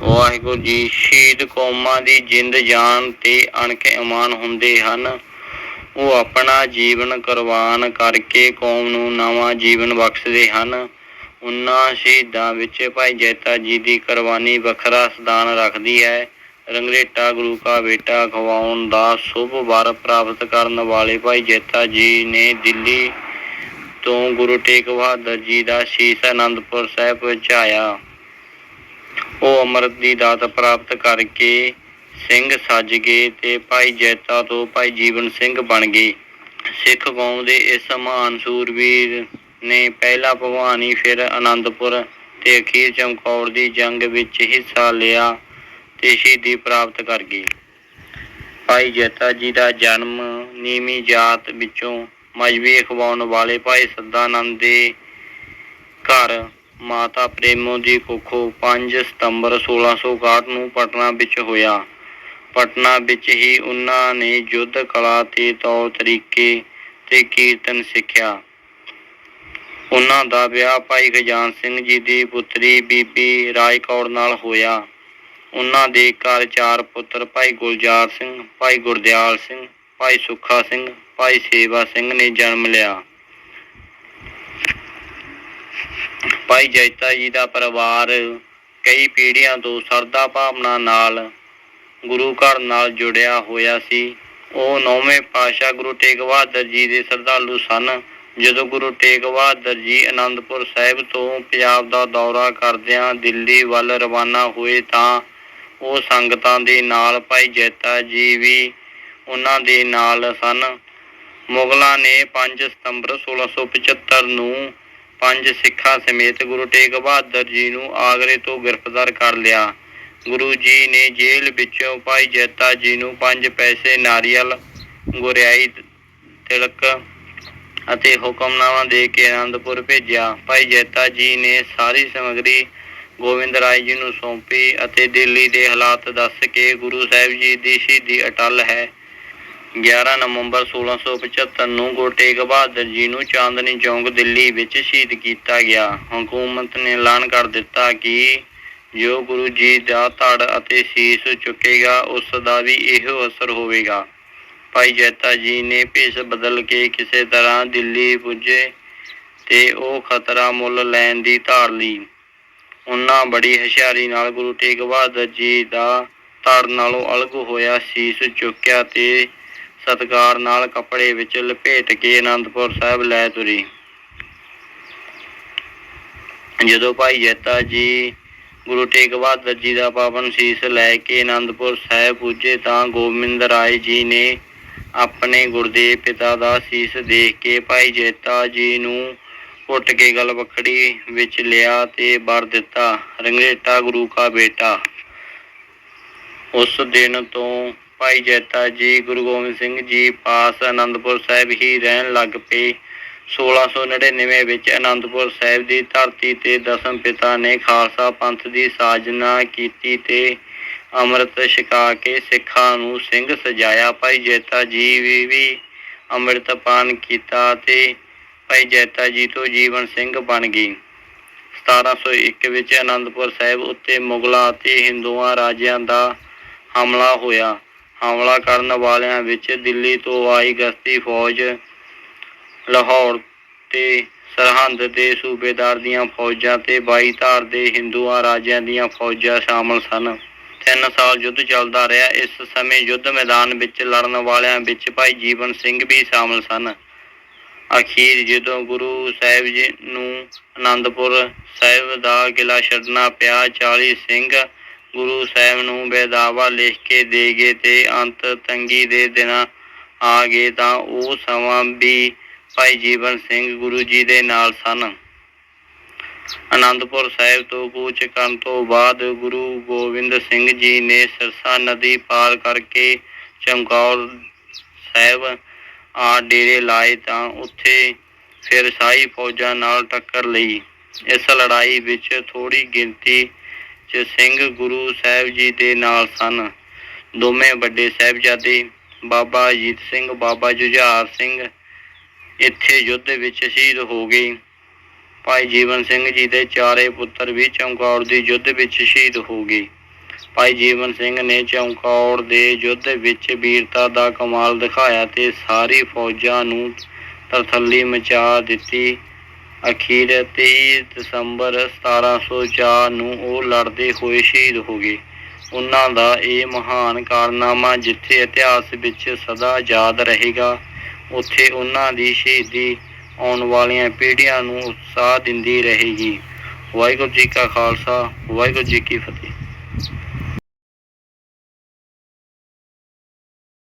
ਵਾਹਿਗੁਰੂ ਜੀ, ਸ਼ਹੀਦ ਕੌਮਾਂ ਦੀ ਜਿੰਦ ਜਾਨ ਤੇ ਅਣਖ ਇਮਾਨ ਹੁੰਦੇ ਹਨ। ਉਹ ਆਪਣਾ ਜੀਵਨ ਕੁਰਬਾਨ ਕਰਕੇ ਕੌਮ ਨੂੰ ਨਵਾਂ ਜੀਵਨ ਬਖਸ਼ਦੇ ਹਨ। ਉਹਨਾਂ ਸ਼ਹੀਦਾਂ ਵਿੱਚ ਭਾਈ ਜੈਤਾ ਜੀ ਦੀ ਕੁਰਬਾਨੀ ਵੱਖਰਾ ਸਥਾਨ ਰੱਖਦੀ ਹੈ। ਰੰਗਰੇਟਾ, ਗੁਰੂ ਕਾ ਬੇਟਾ ਖਵਾਉਣ ਦਾ ਸ਼ੁਭ ਵਰ ਪ੍ਰਾਪਤ ਕਰਨ ਵਾਲੇ ਭਾਈ ਜੈਤਾ ਜੀ ਨੇ ਦਿੱਲੀ ਤੋਂ ਗੁਰੂ ਤੇਗ ਬਹਾਦਰ ਜੀ ਦਾ ਸ਼ੀਸ਼ ਆਨੰਦਪੁਰ ਸਾਹਿਬ ਪਹੁੰਚਾਇਆ। ਉਹ ਅੰਮ੍ਰਿਤ ਦੀ ਦਾਤ ਪ੍ਰਾਪਤ ਕਰਕੇ ਸਿੰਘ ਸੱਜ ਗਏ ਤੇ ਭਾਈ ਜੈਤਾ ਤੋਂ ਭਾਈ ਜੀਵਨ ਸਿੰਘ ਬਣ ਗਏ। ਸਿੱਖ ਕੌਮ ਦੇ ਇਸ ਮਹਾਨ ਸੂਰਬੀਰ ਨੇ ਪਹਿਲਾ ਭਗਵਾਨੀ ਫਿਰ ਆਨੰਦਪੁਰ ਤੇ ਅਖੀਰ ਚਮਕੌਰ ਦੀ ਜੰਗ ਵਿੱਚ ਹਿੱਸਾ ਲਿਆ ਤੇ ਸ਼ਹੀਦੀ ਪ੍ਰਾਪਤ ਕਰ ਗਏ। ਭਾਈ ਜੈਤਾ ਜੀ ਦਾ ਜਨਮ ਨੀਵੀਂ ਜਾਤ ਵਿੱਚੋਂ ਮਜਬੀ ਖਵਾਉਣ ਵਾਲੇ ਭਾਈ ਸਦਾਨੰਦ ਦੇ ਘਰ ਮਾਤਾ ਪ੍ਰੇਮੋ ਦੀ ਕੁੱਖੋਂ 5 ਸਤੰਬਰ 1661 ਨੂੰ ਪਟਨਾ ਵਿੱਚ ਹੋਇਆ। ਪਟਨਾ ਵਿੱਚ ਹੀ ਉਹਨਾਂ ਨੇ ਯੁੱਧ ਕਲਾ ਤੇ ਤੌਰ ਤਰੀਕੇ ਤੇ ਕੀਰਤਨ ਸਿੱਖਿਆ। ਉਹਨਾਂ ਦਾ ਵਿਆਹ ਭਾਈ ਖਜਾਨ ਸਿੰਘ ਜੀ ਦੀ ਪੁੱਤਰੀ ਬੀਬੀ ਰਾਜ ਕੌਰ ਨਾਲ ਹੋਇਆ। ਉਹਨਾਂ ਦੇ ਘਰ ਚਾਰ ਪੁੱਤਰ ਭਾਈ ਗੁਲਜ਼ਾਰ ਸਿੰਘ, ਭਾਈ ਗੁਰਦਿਆਲ ਸਿੰਘ, ਭਾਈ ਸੁੱਖਾ ਸਿੰਘ, ਭਾਈ ਸੇਵਾ ਸਿੰਘ ਨੇ ਜਨਮ ਲਿਆ। ਭਾਈ ਜੈਤਾ ਜੀ ਦਾ ਪਰਿਵਾਰ, ਕਈ ਪੀੜ੍ਹੀਆਂ ਤੋਂ ਸਰਦਾ ਭਾਵਨਾ ਨਾਲ ਗੁਰੂ ਘਰ ਨਾਲ ਜੁੜਿਆ ਹੋਇਆ ਸੀ। ਉਹ ਨੌਵੇਂ ਪਾਤਸ਼ਾਹ ਗੁਰੂ ਤੇਗ ਬਹਾਦਰ ਜੀ ਦੇ ਸ਼ਰਧਾਲੂ ਸਨ। ਜਦੋਂ ਗੁਰੂ ਤੇਗ ਬਹਾਦਰ ਜੀ ਆਨੰਦਪੁਰ ਸਾਹਿਬ ਤੋਂ ਪੰਜਾਬ ਦਾ ਦੌਰਾ ਕਰਦਿਆਂ ਦਿੱਲੀ ਵੱਲ ਰਵਾਨਾ ਹੋਏ ਤਾਂ ਉਹ ਸੰਗਤਾਂ ਦੇ ਨਾਲ ਭਾਈ ਜੈਤਾ ਜੀ ਵੀ ਉਹਨਾਂ ਦੇ ਨਾਲ ਸਨ। ਮੁਗਲਾਂ ਨੇ 5 ਸਤੰਬਰ 1675 ਨੂੰ ਪੰਜ ਸਿੱਖਾਂ ਸਮੇਤ ਗੁਰੂ ਤੇਗ ਬਹਾਦਰ ਜੀ ਨੂੰ ਆਗਰੇ ਤੋਂ ਗ੍ਰਿਫਤਾਰ ਕਰ ਲਿਆ। ਗੁਰੂ ਜੀ ਨੇ ਜੇਲ੍ਹ ਵਿੱਚੋਂ ਭਾਈ ਜੈਤਾ ਜੀ ਨੂੰ ਪੰਜ ਪੈਸੇ, ਨਾਰੀਅਲ, ਗੁਰਿਆਈ, ਤਿਲਕ ਅਤੇ ਹੁਕਮਨਾਮਾ ਦੇ ਕੇ ਆਨੰਦਪੁਰ ਭੇਜਿਆ। ਭਾਈ ਜੈਤਾ ਜੀ ਨੇ ਸਾਰੀ ਸਮਗਰੀ ਗੋਬਿੰਦ ਰਾਏ ਜੀ ਨੂੰ ਸੌਂਪੀ ਅਤੇ ਦਿੱਲੀ ਦੇ ਹਾਲਾਤ ਦੱਸ ਕੇ ਗੁਰੂ ਸਾਹਿਬ ਜੀ ਦੀ ਸ਼ਹੀਦੀ ਅਟਲ ਹੈ। 11 ਨਵੰਬਰ 1675 ਨੂੰ ਗੁਰੂ ਤੇਗ ਬਹਾਦਰ ਜੀ ਨੂੰ ਚਾਂਦਨੀ ਚੌਂਕ ਦਿੱਲੀ ਵਿੱਚ ਸ਼ਹੀਦ ਕੀਤਾ ਗਿਆ। ਹਕੂਮਤ ਨੇ ਐਲਾਨ ਕਰ ਦਿੱਤਾ ਕਿ ਜੋ ਗੁਰੂ ਜੀ ਦਾ ਧੜ ਅਤੇ ਸੀਸ ਚੁੱਕੇਗਾ, ਉਸ ਦਾ ਵੀ ਇਹੋ ਅਸਰ ਹੋਵੇਗਾ। ਭਾਈ ਜੈਤਾ ਜੀ ਨੇ ਭੇਸ ਬਦਲ ਕੇ ਕਿਸੇ ਤਰ੍ਹਾਂ ਦਿੱਲੀ ਪੁੱਜੇ ਤੇ ਉਹ ਖਤਰਾ ਮੁੱਲ ਲੈਣ ਦੀ ਧਾਰ ਲਈ। ਉਹਨਾਂ ਬੜੀ ਹੁਸ਼ਿਆਰੀ ਨਾਲ ਗੁਰੂ ਤੇਗ ਬਹਾਦਰ ਜੀ ਦਾ ਧੜ ਨਾਲੋਂ ਅਲਗ ਹੋਇਆ, ਸੀਸ ਚੁੱਕਿਆ ਤੇ ਸਤਕਾਰ ਨਾਲ ਕੱਪੜੇ ਵਿੱਚ ਲਪੇਟ ਕੇ ਅਨੰਦਪੁਰ ਸਾਹਿਬ ਲੈ ਤੁਰੀ। ਜਦੋਂ ਭਾਈ ਜੈਤਾ ਜੀ ਗੁਰੂ ਤੇਗ ਬਹਾਦਰ ਜੀ ਦਾ ਪਾਵਨ ਸੀਸ ਲੈ ਕੇ ਆਨੰਦਪੁਰ ਸਾਹਿਬ ਪੁੱਜੇ ਤਾਂ ਗੋਬਿੰਦ ਰਾਏ ਜੀ ਨੇ ਆਪਣੇ ਗੁਰਦੇਵ ਪਿਤਾ ਦਾ ਸੀਸ ਦੇਖ ਕੇ ਭਾਈ ਜੈਤਾ ਜੀ ਨੂੰ ਘੁੱਟ ਕੇ ਗਲ ਵੱਖੜੀ ਵਿੱਚ ਲਿਆ ਤੇ ਵਰ ਦਿੱਤਾ, ਰੰਗਰੇਟਾ ਗੁਰੂ ਕਾ ਬੇਟਾ। ਉਸ ਦਿਨ ਤੋਂ ਭਾਈ ਜੈਤਾ, ਜੀ ਗੁਰੂ ਗੋਬਿੰਦ ਸਿੰਘ ਜੀ ਪਾਸ ਆਨੰਦਪੁਰ ਸਾਹਿਬ ਹੀ ਰਹਿਣ ਲੱਗ ਪਏ। 1699 ਵਿੱਚ ਆਨੰਦਪੁਰ ਸਾਹਿਬ ਦੀ ਧਰਤੀ ਤੇ ਦਸਮ ਪਿਤਾ ਨੇ ਖਾਲਸਾ ਪੰਥ ਦੀ ਸਾਜਨਾ ਕੀਤੀ ਤੇ ਅੰਮ੍ਰਿਤ ਛਕਾ ਕੇ ਸਿੱਖਾਂ ਨੂੰ ਸਿੰਘ ਸਜਾਇਆ। ਭਾਈ ਜੈਤਾ ਜੀ ਵੀ ਵੀ ਅੰਮ੍ਰਿਤ ਪਾਨ ਕੀਤਾ ਤੇ ਭਾਈ ਜੈਤਾ ਜੀ ਤੋਂ ਜੀਵਨ ਸਿੰਘ ਬਣ ਗਈ। 1701 ਵਿੱਚ ਆਨੰਦਪੁਰ ਸਾਹਿਬ ਉੱਤੇ ਮੁਗਲਾਂ ਅਤੇ ਹਿੰਦੂਆਂ ਰਾਜਿਆਂ ਦਾ ਹਮਲਾ ਹੋਇਆ। ਹਮਲਾ ਕਰਨ ਵਾਲਿਆਂ ਵਿੱਚ ਦਿੱਲੀ ਤੋਂ ਆਈ ਗਸਤੀ ਫੌਜ ਲਾਹੌਰ ਤੇ ਸਰਹੰਦ ਦੇ ਸੂਬੇਦਾਰ ਦੀਆਂ ਫੌਜਾਂ ਤੇ 22 ਧਾਰ ਦੇ ਹਿੰਦੂਆਂ ਰਾਜਿਆਂ ਦੀਆਂ ਫੌਜਾਂ ਸ਼ਾਮਲ ਸਨ। ਤਿੰਨ ਸਾਲ ਯੁੱਧ ਚੱਲਦਾ ਰਿਹਾ। ਇਸ ਸਮੇਂ ਯੁੱਧ ਮੈਦਾਨ ਵਿੱਚ ਲੜਨ ਵਾਲਿਆਂ ਵਿੱਚ ਭਾਈ ਜੀਵਨ ਸਿੰਘ ਵੀ ਸ਼ਾਮਲ ਸਨ। ਅਖੀਰ ਜਦੋਂ ਗੁਰੂ ਸਾਹਿਬ ਜੀ ਨੂੰ ਆਨੰਦਪੁਰ ਸਾਹਿਬ ਦਾ ਕਿਲਾ ਛੱਡਣਾ ਪਿਆ 40 ਸਿੰਘ ਗੁਰੂ ਸਾਹਿਬ ਨੂੰ ਬੇਦਾਵਾ ਲਿਖ ਕੇ ਦੇ ਗਏ ਤੇ ਅੰਤ ਤੰਗੀ ਦੇ ਦਿਨਾਂ ਆ ਗਏ ਤਾਂ ਉਹ ਸਮਾਂ ਵੀ ਭਾਈ ਜੀਵਨ ਸਿੰਘ ਗੁਰੂ ਜੀ ਦੇ ਨਾਲ ਸਨ। ਆਨੰਦਪੁਰ ਸਾਹਿਬ ਤੋਂ ਕੂਚ ਕਰਨ ਤੋਂ ਬਾਅਦ ਗੁਰੂ ਗੋਬਿੰਦ ਸਿੰਘ ਜੀ ਨੇ ਸਰਸਾ ਨਦੀ ਪਾਰ ਕਰਕੇ ਚਮਕੌਰ ਸਾਹਿਬ ਆ ਡੇਰੇ ਲਾਏ ਤਾਂ ਉੱਥੇ ਫਿਰ ਸਾਈ ਫੌਜਾਂ ਨਾਲ ਟੱਕਰ ਲਈ। ਇਸ ਲੜਾਈ ਵਿੱਚ ਥੋੜੀ ਗਿਣਤੀ 'ਚ ਸਿੰਘ ਗੁਰੂ ਸਾਹਿਬ ਜੀ ਦੇ ਨਾਲ ਸਨ। ਦੋਵੇਂ ਵੱਡੇ ਸਾਹਿਬਜ਼ਾਦੇ ਬਾਬਾ ਅਜੀਤ ਸਿੰਘ, ਬਾਬਾ ਜੁਝਾਰ ਸਿੰਘ ਇੱਥੇ ਯੁੱਧ ਵਿੱਚ ਸ਼ਹੀਦ ਹੋ ਗਏ। ਭਾਈ ਜੀਵਨ ਸਿੰਘ ਜੀ ਦੇ ਚਾਰੇ ਪੁੱਤਰ ਵੀ ਚਮਕੌਰ ਦੇ ਯੁੱਧ ਵਿੱਚ ਸ਼ਹੀਦ ਹੋ ਗਏ। ਭਾਈ ਜੀਵਨ ਸਿੰਘ ਨੇ ਚੌਂਕੌਰ ਦੇ ਯੁੱਧ ਵਿੱਚ ਵੀਰਤਾ ਦਾ ਕਮਾਲ ਦਿਖਾਇਆ ਤੇ ਸਾਰੀ ਫੌਜਾਂ ਨੂੰ ਤਰਥੱਲੀ ਮਚਾ ਦਿੱਤੀ। ਅਖੀਰ 23 ਦਸੰਬਰ 1704 ਨੂੰ ਉਹ ਲੜਦੇ ਹੋਏ ਸ਼ਹੀਦ ਹੋ ਗਏ। ਉਹਨਾਂ ਦਾ ਇਹ ਮਹਾਨ ਕਾਰਨਾਮਾ ਜਿੱਥੇ ਇਤਿਹਾਸ ਵਿੱਚ ਸਦਾ ਯਾਦ ਰਹੇਗਾ, ਉੱਥੇ ਉਹਨਾਂ ਦੀ ਸ਼ਹੀਦੀ ਆਉਣ ਵਾਲੀਆਂ ਪੀੜ੍ਹੀਆਂ ਨੂੰ ਉਤਸ਼ਾਹ ਦਿੰਦੀ ਰਹੇਗੀ। ਵਾਹਿਗੁਰੂ ਜੀ ਕਾ ਖਾਲਸਾ, ਵਾਹਿਗੁਰੂ ਜੀ ਕੀ ਫਤਿਹ।